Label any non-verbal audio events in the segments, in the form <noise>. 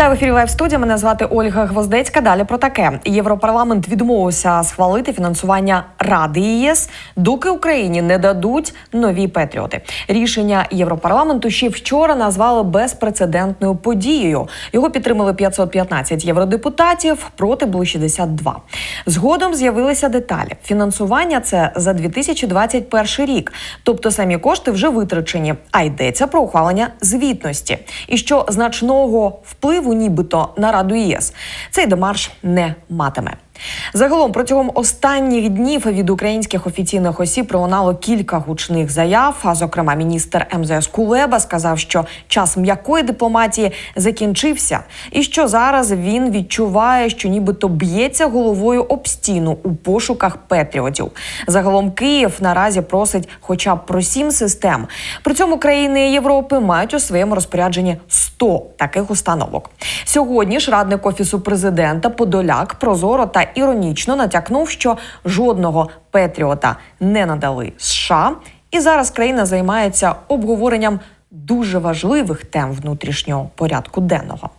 Вітаю в ефірі Лайв студія. Мене звати Ольга Гвоздецька. Далі про таке. Європарламент відмовився схвалити фінансування Ради ЄС, доки Україні не дадуть нові патріоти. Рішення Європарламенту ще вчора назвали безпрецедентною подією. Його підтримали 515 євродепутатів проти було 62. Згодом з'явилися деталі. Фінансування це за 2021 рік, тобто самі кошти вже витрачені. А йдеться про ухвалення звітності, і що значного впливу, нібито на Раду ЄС, цей демарш не матиме. Загалом протягом останніх днів від українських офіційних осіб пролунало кілька гучних заяв. А зокрема, міністр МЗС Кулеба сказав, що час м'якої дипломатії закінчився, і що зараз він відчуває, що нібито б'ється головою об стіну у пошуках патріотів. Загалом Київ наразі просить, хоча б про сім систем. При цьому країни Європи мають у своєму розпорядженні 100 таких установок. Сьогодні ж радник офісу президента Подоляк прозоро та іронічно натякнув, що жодного Петріота не надали США, і зараз країна займається обговоренням дуже важливих тем внутрішнього порядку денного.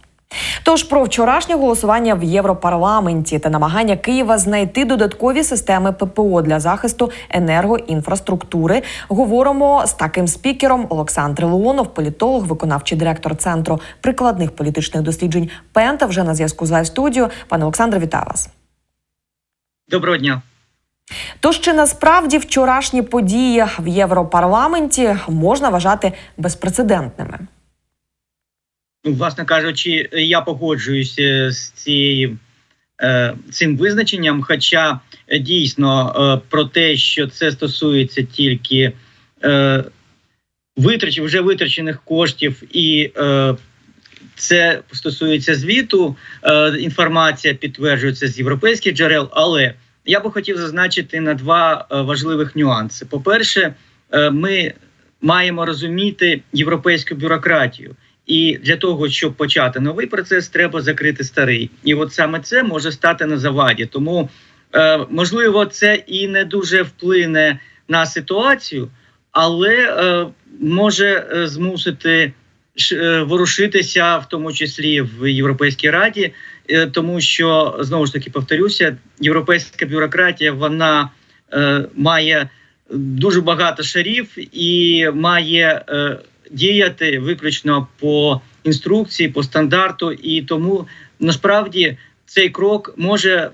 Тож про вчорашнє голосування в Європарламенті та намагання Києва знайти додаткові системи ППО для захисту енергоінфраструктури говоримо з таким спікером Олександр Леонов, політолог, виконавчий директор центру прикладних політичних досліджень Пента. Вже на зв'язку з студіо. Пане Олександре, вітаю вас. Доброго дня. Тож чи насправді вчорашні події в Європарламенті можна вважати безпрецедентними? Ну, власне кажучи, я погоджуюся з цією е, цим визначенням. Хоча дійсно е, про те, що це стосується тільки е, витрач, вже витрачених коштів, і це стосується звіту. Інформація підтверджується з європейських джерел, але я би хотів зазначити на два е, важливих нюанси. По-перше, е, ми маємо розуміти європейську бюрократію. І для того, щоб почати новий процес, треба закрити старий. І от саме це може стати на заваді. Тому е, можливо, це і не дуже вплине на ситуацію, але може змусити ворушитися, в тому числі в Європейській раді, тому що знову ж таки повторюся, європейська бюрократія вона е, має дуже багато шарів і має. Е, діяти виключно по інструкції, по стандарту, і тому насправді цей крок може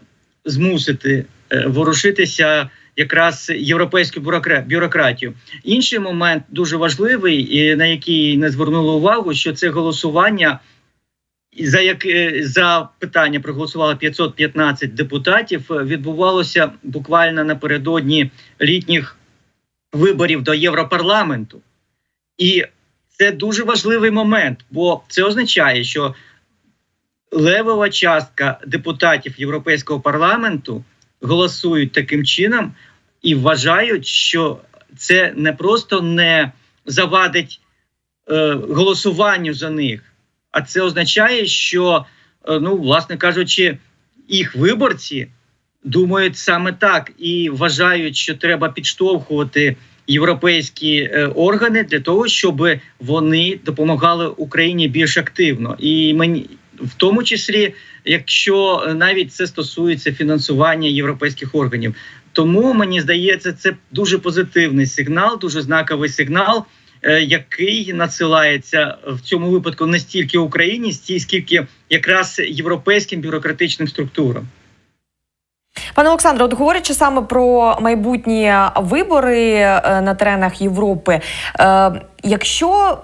змусити е, ворушитися якраз європейську бюрократію. Інший момент дуже важливий, і на який не звернули увагу, що це голосування. За як за питання проголосувало 515 депутатів, відбувалося буквально напередодні літніх виборів до Європарламенту, і це дуже важливий момент, бо це означає, що левова частка депутатів Європейського парламенту голосують таким чином і вважають, що це не просто не завадить е, голосуванню за них, а це означає, що, е, ну, власне кажучи, їх виборці думають саме так і вважають, що треба підштовхувати європейські е, органи для того, щоб вони допомагали Україні більш активно, і мені в тому числі, якщо навіть це стосується фінансування європейських органів. Тому мені здається, це дуже позитивний сигнал, дуже знаковий сигнал, який надсилається в цьому випадку не стільки Україні, стільки якраз європейським бюрократичним структурам. Пане Олександре, от говорячи саме про майбутні вибори е, на теренах Європи, е, якщо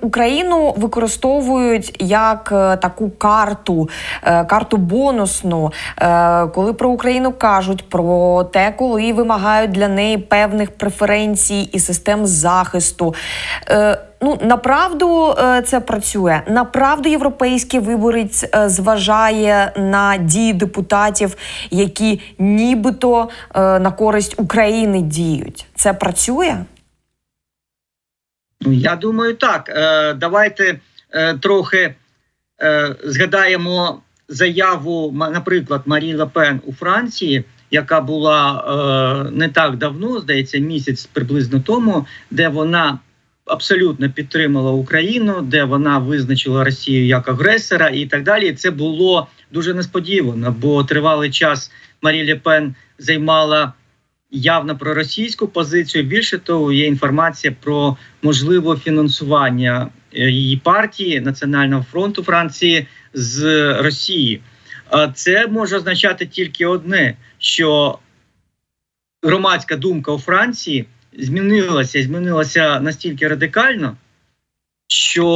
Україну використовують як е, таку карту, карту бонусну, коли про Україну кажуть про те, коли вимагають для неї певних преференцій і систем захисту. Ну направду це працює. Направду європейський виборець зважає на дії депутатів, які нібито на користь України діють. Це працює? Я думаю, так. Е, давайте е, трохи е, згадаємо заяву, наприклад, Марі Лепен у Франції, яка була не так давно, здається, місяць приблизно тому, де вона абсолютно підтримала Україну, де вона визначила Росію як агресора, і так далі. Це було дуже несподівано, бо тривалий час Марі Ле Пен займала явно проросійську позицію. Більше того, є інформація про можливе фінансування е, її партії Національного фронту Франції з Росії. Це може означати тільки одне: що громадська думка у Франції змінилася змінилася настільки радикально, що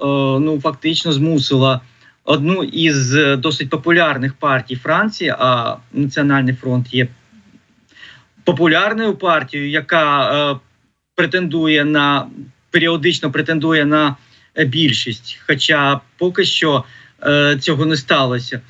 е, ну фактично змусила одну із е, досить популярних партій Франції, а Національний фронт є популярною партією, яка е, претендує на періодично претендує на е, більшість. Хоча поки що е, цього не сталося.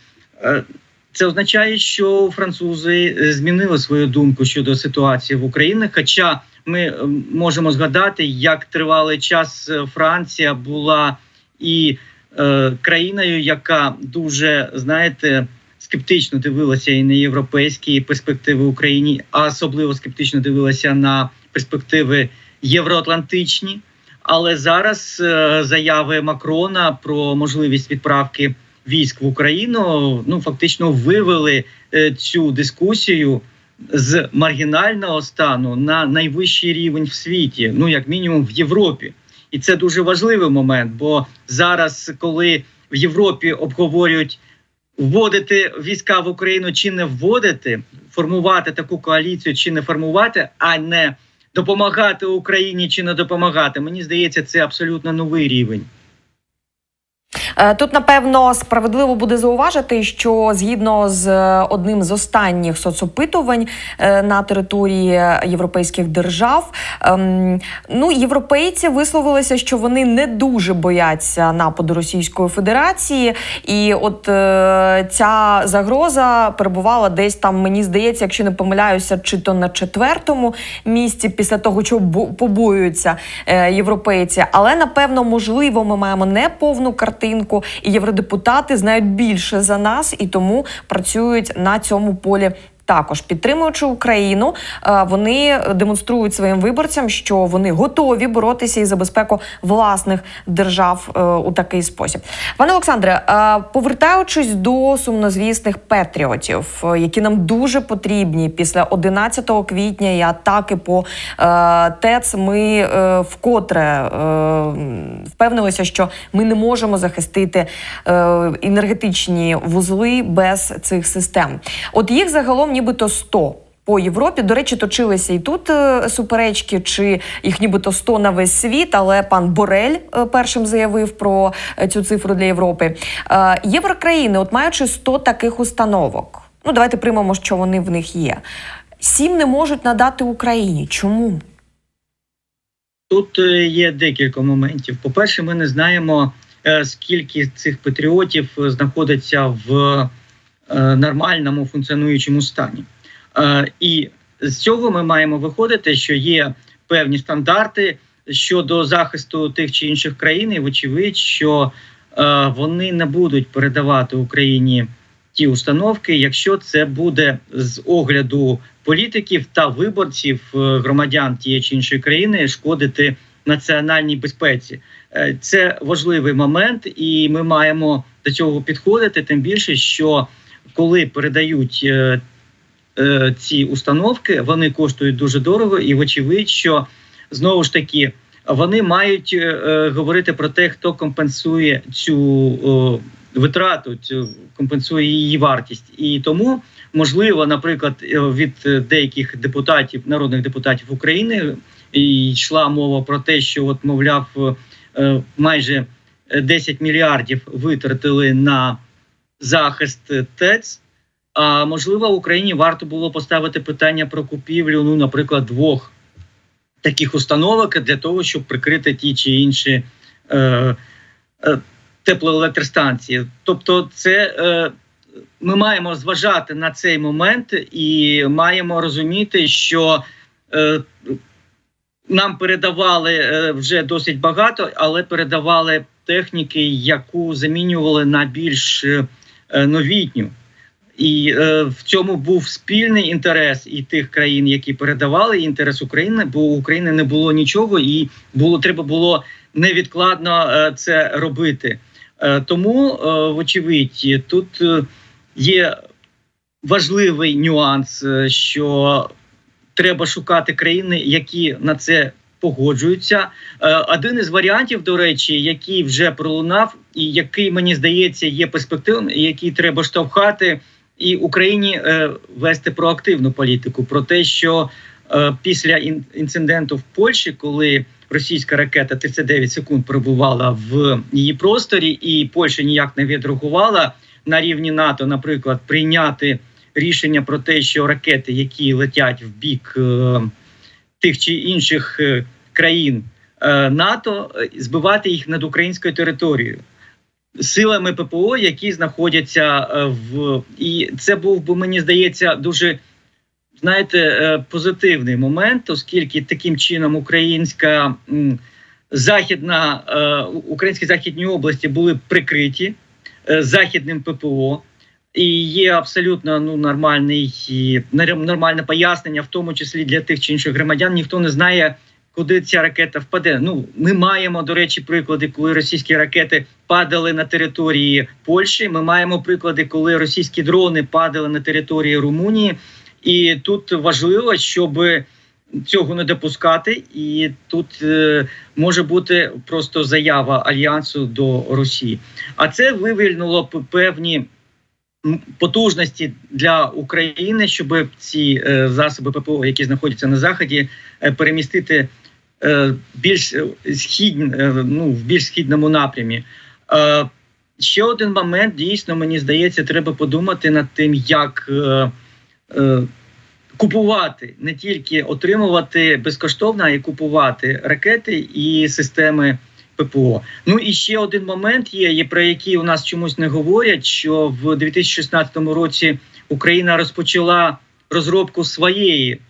Це означає, що французи е, змінили свою думку щодо ситуації в Україні. Хоча ми е, можемо згадати, як тривалий час е, Франція була і е, країною, яка дуже знаєте скептично дивилася і на європейські перспективи Україні, а особливо скептично дивилася на перспективи євроатлантичні. Але зараз е, заяви Макрона про можливість відправки військ в Україну ну фактично вивели е, цю дискусію з маргінального стану на найвищий рівень в світі, ну як мінімум в Європі. І це дуже важливий момент. Бо зараз, коли в Європі обговорюють вводити війська в Україну чи не вводити, формувати таку коаліцію чи не формувати, а не допомагати Україні чи не допомагати, мені здається, це абсолютно новий рівень. Е, Тут напевно справедливо буде зауважити, що згідно з е, одним з останніх соцопитувань е, на території європейських держав, ем, ну європейці висловилися, що вони не дуже бояться нападу Російської Федерації, і от ця загроза перебувала десь там, мені здається, якщо не помиляюся, чи то на четвертому місці після того, чого побоюються європейці. Але напевно, можливо, ми маємо не повну картинку, і євродепутати знають більше за нас і тому працюють на цьому полі. Також підтримуючи Україну, е, вони демонструють своїм виборцям, що вони готові боротися і за безпеку власних держав е, у такий спосіб. Пане Олександре, е, повертаючись до сумнозвісних патріотів, які нам дуже потрібні після 11 квітня і атаки по ТЕЦ, ми вкотре впевнилися, що ми не можемо захистити енергетичні вузли без цих систем. От їх загалом нібито 100 по Європі. До речі, точилися і тут е, суперечки, чи їх нібито 100 на весь світ. Але пан Борель е, першим заявив про е, цю цифру для Європи. Єврокраїни, от маючи 100 таких установок, ну давайте приймемо, що вони в них є. Сім не можуть надати Україні. Чому? Тут є декілька моментів. По-перше, ми не знаємо, скільки цих патріотів знаходиться в нормальному функціонуючому стані. Е, І з цього ми маємо виходити, що є певні стандарти щодо захисту тих чи інших країн, і вочевидь, що е, вони не будуть передавати Україні ті установки, якщо це буде з огляду політиків та виборців е, громадян тієї чи іншої країни шкодити національній безпеці. Е, Це важливий момент, і ми маємо до цього підходити. Тим більше, що коли передають е, е, ці установки, вони коштують дуже дорого, і вочевидь, що знову ж таки вони мають е, говорити про те, хто компенсує цю витрату, цю компенсує її вартість. І тому можливо, наприклад, від деяких депутатів, народних депутатів України, йшла мова про те, що от мовляв, майже 10 мільярдів витратили на захист ТЕЦ. А можливо, Україні варто було поставити питання про купівлю, ну, наприклад, двох таких установок для того, щоб прикрити ті чи інші е, е, теплоелектростанції. Тобто, це е, ми маємо зважати на цей момент і маємо розуміти, що е, нам передавали е, вже досить багато, але передавали техніки, яку замінювали на більш е, новітню. І е, в цьому був спільний інтерес і тих країн, які передавали інтерес України, бо у України не було нічого, і було треба було невідкладно е, це робити. Е, тому, е, вочевидь, тут е, є важливий нюанс, е, що треба шукати країни, які на це погоджуються. Е, Один із варіантів, до речі, який вже пролунав, і який мені здається є перспективним, і який треба штовхати, і Україні е, вести проактивну політику про те, що е, після інциденту в Польщі, коли російська ракета 39 секунд перебувала в її просторі, і Польща ніяк не відреагувала на рівні НАТО, наприклад, прийняти рішення про те, що ракети, які летять в бік тих чи інших е, країн е, НАТО, е, збивати їх над українською територією. Силами ППО, які знаходяться в і це був би мені здається дуже знаєте позитивний момент, оскільки таким чином українська західна українські західні області були прикриті західним ППО. І є абсолютно ну нормальний нормальне пояснення, в тому числі для тих чи інших громадян. Ніхто не знає, куди ця ракета впаде. Ну ми маємо до речі приклади, коли російські ракети падали на території Польщі. Ми маємо приклади, коли російські дрони падали на території Румунії. І тут важливо, щоб цього не допускати, і тут е, може бути просто заява альянсу до Росії. А це вивільнило певні потужності для України, щоб ці е, засоби ППО, які знаходяться на заході, е, перемістити е, більш східні, е, ну, в більш східному напрямі. Ще один момент дійсно мені здається, треба подумати над тим, як. Купувати не тільки отримувати безкоштовно, а й купувати ракети і системи ППО. Ну і ще один момент є, про який у нас чомусь не говорять. Що в 2016 році Україна розпочала розробку своєї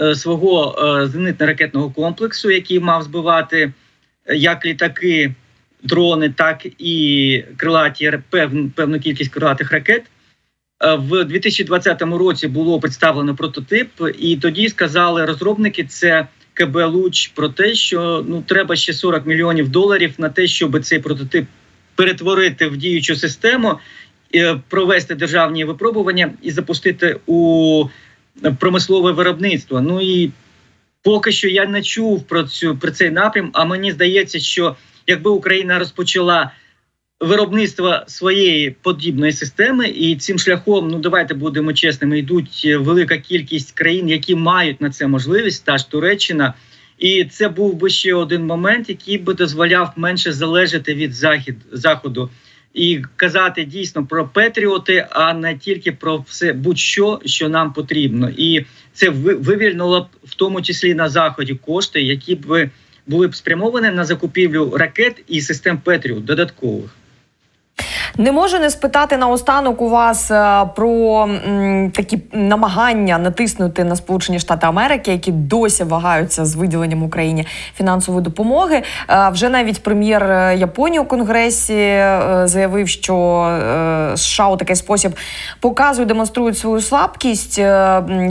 е, свого е, зенитно-ракетного комплексу, який мав збивати е, як літаки, дрони, так і крилаті певну, певну кількість крилатих ракет. В 2020 році було представлено прототип, і тоді сказали розробники, це КБ Луч, про те, що ну треба ще 40 мільйонів доларів на те, щоб цей прототип перетворити в діючу систему, е, провести державні випробування і запустити у промислове виробництво. Ну і поки що я не чув про цю про цей напрям. А мені здається, що якби Україна розпочала виробництво своєї подібної системи, і цим шляхом, ну давайте будемо чесними, йдуть е, велика кількість країн, які мають на це можливість, та ж Туреччина. І це був би ще один момент, який би дозволяв менше залежати від захід заходу. І казати дійсно про Петріоти, а не тільки про все будь-що, що нам потрібно, і це ви- вивільнило б в тому числі на заході кошти, які б були б спрямовані на закупівлю ракет і систем Петріот додаткових. Не можу не спитати наостанок у вас е, про такі намагання натиснути на Сполучені Штати Америки, які досі вагаються з виділенням Україні фінансової допомоги. Е, Вже навіть прем'єр е, Японії у конгресі заявив, що США у такий спосіб показують, демонструють свою слабкість.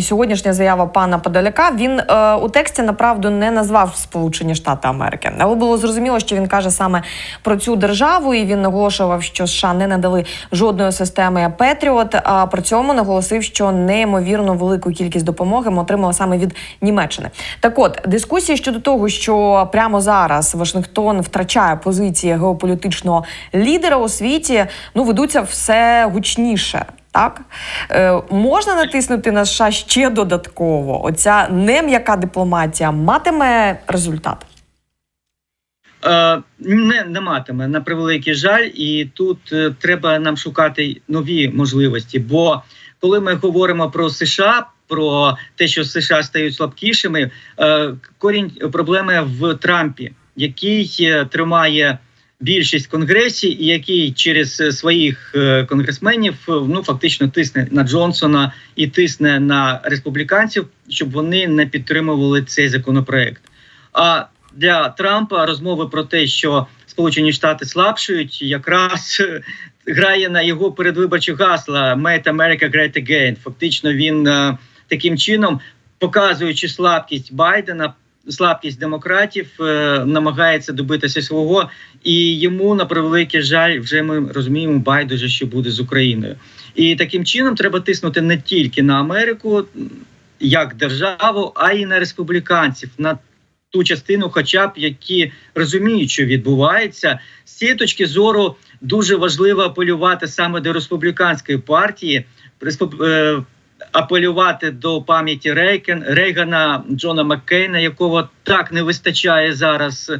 Сьогоднішня заява пана Подоляка він у тексті направду не назвав Сполучені Штати Америки, але було зрозуміло, що він каже саме про цю державу, і він наголошував, що США не надали жодної системи Петріот. А при цьому наголосив, що неймовірно велику кількість допомоги ми отримали саме від Німеччини. Так, от дискусії щодо того, що прямо зараз Вашингтон втрачає позиції геополітичного лідера у світі, ну ведуться все гучніше. Так е, можна натиснути на США ще додатково. Оця нем'яка дипломатія матиме результат. Е, не, не матиме на превеликий жаль, і тут е, треба нам шукати нові можливості. Бо коли ми говоримо про США, про те, що США стають слабкішими, е, корінь проблеми в Трампі, який тримає більшість конгресі, і який через своїх конгресменів ну фактично тисне на Джонсона і тисне на республіканців, щоб вони не підтримували цей законопроект. А для Трампа розмови про те, що Сполучені Штати слабшують, якраз <laughs> грає на його передвиборчі гасла «Make America Great Again». Фактично, він е, таким чином, показуючи слабкість Байдена, слабкість демократів, е, намагається добитися свого. І йому на превеликий жаль, вже ми розуміємо, байдуже, що буде з Україною. І таким чином треба тиснути не тільки на Америку як державу, а й на республіканців, на ту частину, хоча б які розуміють, що відбувається. З цієї точки зору дуже важливо апелювати саме до республіканської партії, е, апелювати до пам'яті Рейкен, Рейгана, Джона Маккейна, якого так не вистачає зараз,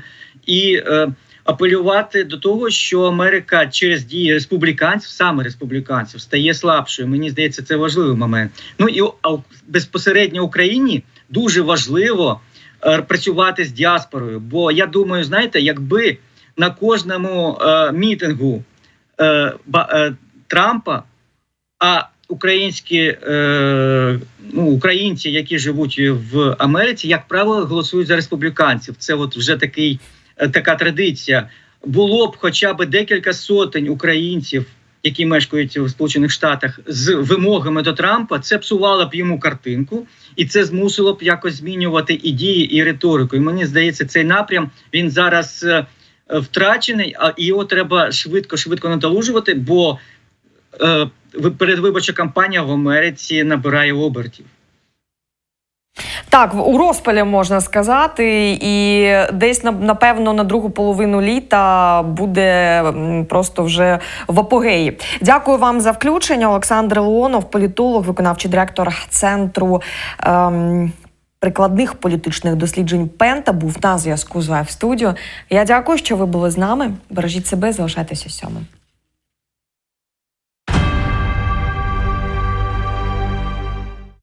і е, апелювати до того, що Америка через дії республіканців, саме республіканців, стає слабшою. Мені здається, це важливий момент. Ну і а безпосередньо Україні дуже важливо працювати з діаспорою. Бо я думаю, знаєте, якби на кожному е, мітингу е, е, Трампа, а українські е, ну, українці, які живуть в Америці, як правило, голосують за республіканців. Це от вже такий, е, така традиція. Було б хоча б декілька сотень українців, які мешкають в Сполучених Штатах, з вимогами до Трампа, це псувало б йому картинку, і це змусило б якось змінювати і дії, і риторику. І мені здається, цей напрям він зараз е, втрачений, а його треба швидко, швидко надолужувати, бо е, передвиборча кампанія в Америці набирає обертів. Так, у розпалі можна сказати, і десь на- напевно на другу половину літа буде просто вже в апогеї. Дякую вам за включення. Олександр Леонов, політолог, виконавчий директор центру. Ем... Прикладних політичних досліджень Пента був на зв'язку з ВФ студіо. Я дякую, що ви були з нами. Бережіть себе, залишайтеся сьомим.